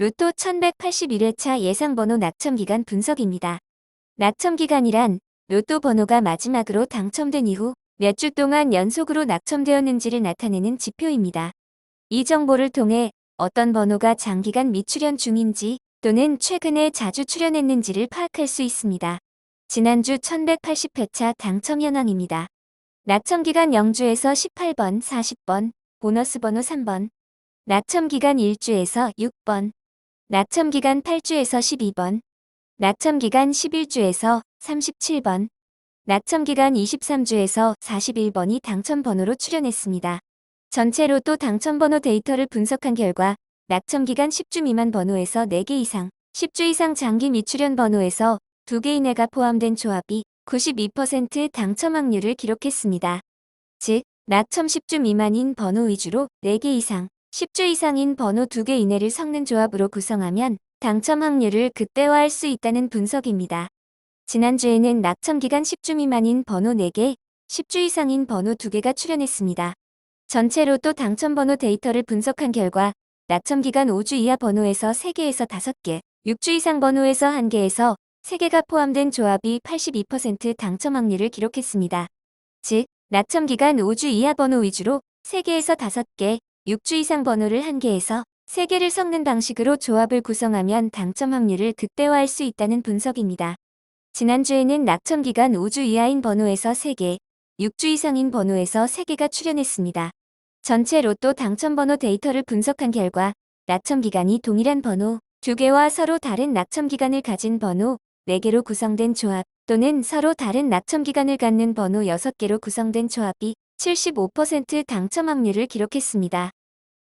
로또 1181회차 예상번호 낙첨기간 분석입니다. 낙첨기간이란 로또 번호가 마지막으로 당첨된 이후 몇 주 동안 연속으로 낙첨되었는지를 나타내는 지표입니다. 이 정보를 통해 어떤 번호가 장기간 미출연 중인지 또는 최근에 자주 출연했는지를 파악할 수 있습니다. 지난주 1180회차 당첨 현황입니다. 낙첨기간 0주에서 18번, 40번, 보너스 번호 3번, 낙첨기간 1주에서 6번, 낙첨 기간 8주에서 12번, 낙첨 기간 11주에서 37번, 낙첨 기간 23주에서 41번이 당첨 번호로 출연했습니다. 전체 로 또 당첨 번호 데이터를 분석한 결과 낙첨 기간 10주 미만 번호에서 4개 이상, 10주 이상 장기 미출연 번호에서 2개 이내가 포함된 조합이 92% 당첨 확률을 기록했습니다. 즉, 낙첨 10주 미만인 번호 위주로 4개 이상, 10주 이상인 번호 2개 이내를 섞는 조합으로 구성하면 당첨 확률을 극대화할 수 있다는 분석입니다. 지난주에는 낙첨 기간 10주 미만인 번호 4개, 10주 이상인 번호 2개가 출연했습니다. 전체 로 또 당첨 번호 데이터를 분석한 결과 낙첨 기간 5주 이하 번호에서 3개에서 5개, 6주 이상 번호에서 1개에서 3개가 포함된 조합이 82% 당첨 확률을 기록했습니다. 즉, 낙첨 기간 5주 이하 번호 위주로 3개에서 5개, 6주 이상 번호를 1개에서 3개를 섞는 방식으로 조합을 구성하면 당첨 확률을 극대화할 수 있다는 분석입니다. 지난주에는 낙첨 기간 5주 이하인 번호에서 3개, 6주 이상인 번호에서 3개가 출연했습니다. 전체 로또 당첨 번호 데이터를 분석한 결과 낙첨 기간이 동일한 번호 2개와 서로 다른 낙첨 기간을 가진 번호 4개로 구성된 조합 또는 서로 다른 낙첨 기간을 갖는 번호 6개로 구성된 조합이 75% 당첨 확률을 기록했습니다.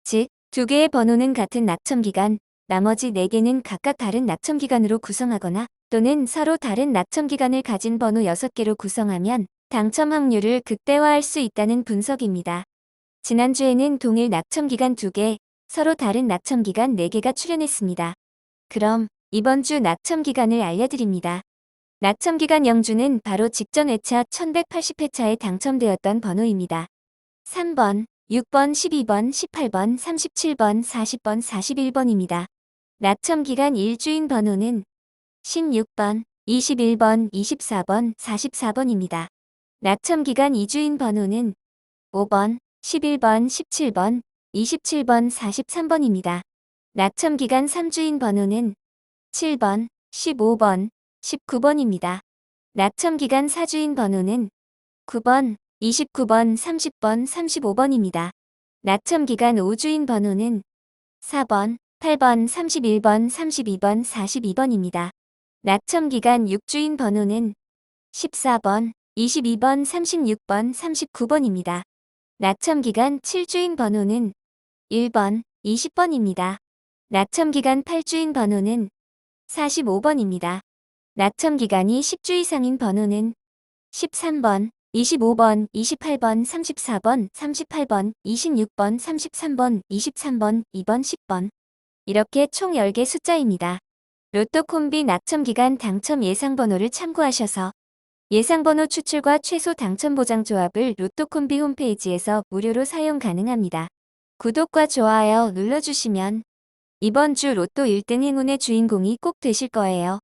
즉, 두 개의 번호는 같은 낙첨 기간, 나머지 4개는 각각 다른 낙첨 기간으로 구성하거나 또는 서로 다른 낙첨 기간을 가진 번호 6개로 구성하면 당첨 확률을 극대화할 수 있다는 분석입니다. 지난주에는 동일 낙첨 기간 2개, 서로 다른 낙첨 기간 4개가 출연했습니다. 그럼 이번 주 낙첨 기간을 알려드립니다. 낙첨 기간 0주는 바로 직전 회차 1180회차에 당첨되었던 번호입니다. 3번, 6번, 12번, 18번, 37번, 40번, 41번입니다. 낙첨 기간 1주인 번호는 16번, 21번, 24번, 44번입니다. 낙첨 기간 2주인 번호는 5번, 11번, 17번, 27번, 43번입니다. 낙첨 기간 3주인 번호는 7번, 15번, 19번입니다. 낙첨 기간 4주인 번호는 9번, 29번, 30번, 35번입니다. 낙첨 기간 5주인 번호는 4번, 8번, 31번, 32번, 42번입니다. 낙첨 기간 6주인 번호는 14번, 22번, 36번, 39번입니다. 낙첨 기간 7주인 번호는 1번, 20번입니다. 낙첨 기간 8주인 번호는 45번입니다. 낙첨 기간이 10주 이상인 번호는 13번, 25번, 28번, 34번, 38번, 26번, 33번, 23번, 2번, 10번. 이렇게 총 10개 숫자입니다. 로또 콤비 낙첨 기간 당첨 예상 번호를 참고하셔서 예상 번호 추출과 최소 당첨 보장 조합을 로또 콤비 홈페이지에서 무료로 사용 가능합니다. 구독과 좋아요 눌러주시면 이번 주 로또 1등 행운의 주인공이 꼭 되실 거예요.